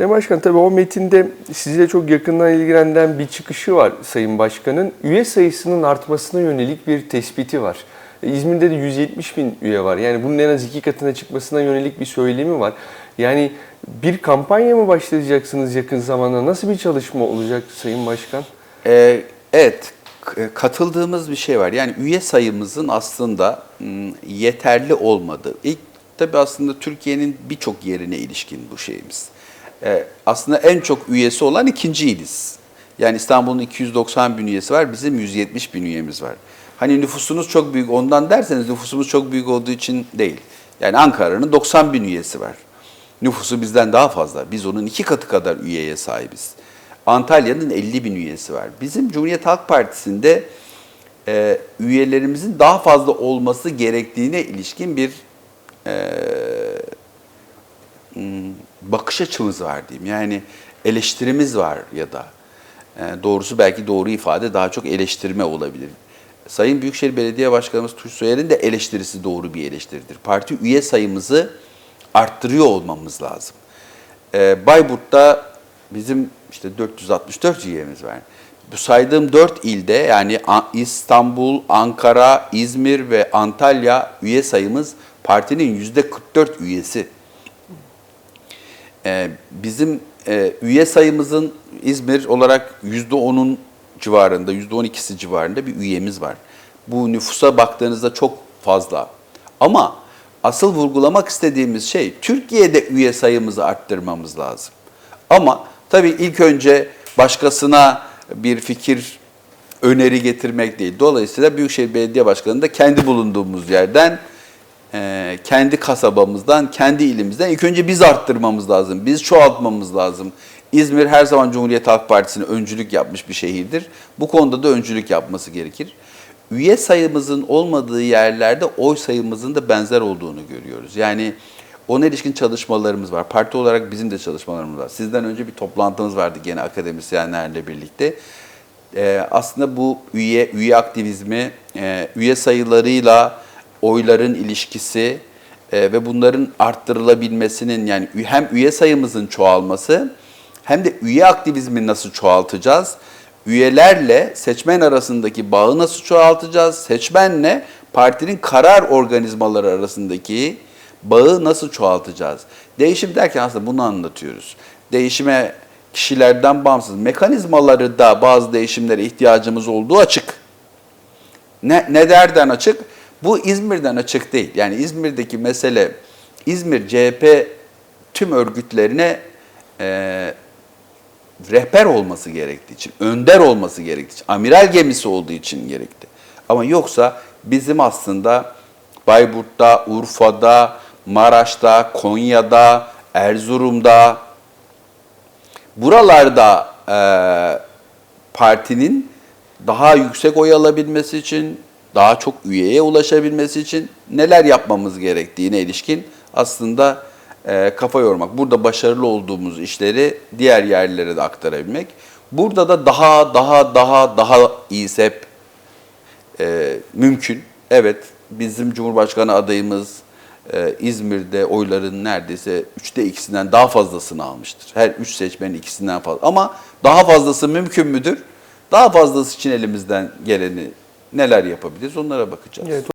Sayın Başkan tabii o metinde sizi de çok yakından ilgilenen bir çıkışı var Sayın Başkan'ın. Üye sayısının artmasına yönelik bir tespiti var. E, İzmir'de de 170 bin üye var. Yani bunun en az iki katına çıkmasına yönelik bir söylemi var. Yani bir kampanya mı başlayacaksınız yakın zamanda? Nasıl bir çalışma olacak Sayın Başkan? Ee, evet, k- katıldığımız bir şey var. Yani üye sayımızın aslında yeterli olmadığı. İlk tabii aslında Türkiye'nin birçok yerine ilişkin bu şeyimiz. Ee, aslında en çok üyesi olan ikinci iliz. Yani İstanbul'un 290 bin üyesi var, bizim 170 bin üyemiz var. Hani nüfusunuz çok büyük ondan derseniz nüfusumuz çok büyük olduğu için değil. Yani Ankara'nın 90 bin üyesi var. Nüfusu bizden daha fazla. Biz onun iki katı kadar üyeye sahibiz. Antalya'nın 50 bin üyesi var. Bizim Cumhuriyet Halk Partisi'nde e, üyelerimizin daha fazla olması gerektiğine ilişkin bir e, hmm, bakış açımız var diyeyim. Yani eleştirimiz var ya da e, doğrusu belki doğru ifade daha çok eleştirme olabilir. Sayın Büyükşehir Belediye Başkanımız Tunç Soyer'in de eleştirisi doğru bir eleştiridir. Parti üye sayımızı arttırıyor olmamız lazım. Ee, Bayburt'ta bizim işte 464 üyemiz var. Bu saydığım 4 ilde yani İstanbul, Ankara, İzmir ve Antalya üye sayımız partinin %44 üyesi. Ee, bizim e, üye sayımızın İzmir olarak %10'un civarında, %12'si civarında bir üyemiz var. Bu nüfusa baktığınızda çok fazla. Ama asıl vurgulamak istediğimiz şey Türkiye'de üye sayımızı arttırmamız lazım. Ama tabii ilk önce başkasına bir fikir öneri getirmek değil. Dolayısıyla Büyükşehir Belediye Başkanı da kendi bulunduğumuz yerden e, kendi kasabamızdan, kendi ilimizden ilk önce biz arttırmamız lazım. Biz çoğaltmamız lazım. İzmir her zaman Cumhuriyet Halk Partisi'ne öncülük yapmış bir şehirdir. Bu konuda da öncülük yapması gerekir. Üye sayımızın olmadığı yerlerde oy sayımızın da benzer olduğunu görüyoruz. Yani ona ilişkin çalışmalarımız var. Parti olarak bizim de çalışmalarımız var. Sizden önce bir toplantımız vardı gene akademisyenlerle birlikte. Ee, aslında bu üye üye aktivizmi, e, üye sayılarıyla oyların ilişkisi e, ve bunların arttırılabilmesinin yani hem üye sayımızın çoğalması hem de üye aktivizmi nasıl çoğaltacağız? Üyelerle seçmen arasındaki bağı nasıl çoğaltacağız? Seçmenle partinin karar organizmaları arasındaki bağı nasıl çoğaltacağız? Değişim derken aslında bunu anlatıyoruz. Değişime kişilerden bağımsız mekanizmaları da bazı değişimlere ihtiyacımız olduğu açık. Ne, ne derden açık? Bu İzmir'den açık değil. Yani İzmir'deki mesele İzmir CHP tüm örgütlerine e, rehber olması gerektiği için, önder olması gerektiği için, amiral gemisi olduğu için gerekti. Ama yoksa bizim aslında Bayburt'ta, Urfa'da, Maraş'ta, Konya'da, Erzurum'da, buralarda e, partinin daha yüksek oy alabilmesi için, daha çok üyeye ulaşabilmesi için neler yapmamız gerektiğine ilişkin aslında e, kafa yormak. Burada başarılı olduğumuz işleri diğer yerlere de aktarabilmek. Burada da daha daha daha daha iyisi hep e, mümkün. Evet, bizim Cumhurbaşkanı adayımız e, İzmir'de oyların neredeyse üçte ikisinden daha fazlasını almıştır. Her üç seçmenin ikisinden fazla. Ama daha fazlası mümkün müdür? Daha fazlası için elimizden geleni neler yapabiliriz onlara bakacağız. Evet,